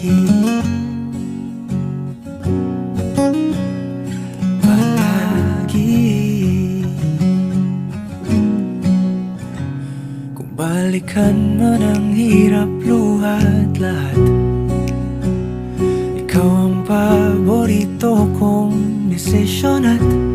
Palagi Palagi hirap luhat lahat. Ikaw ang paborito kong desisyon at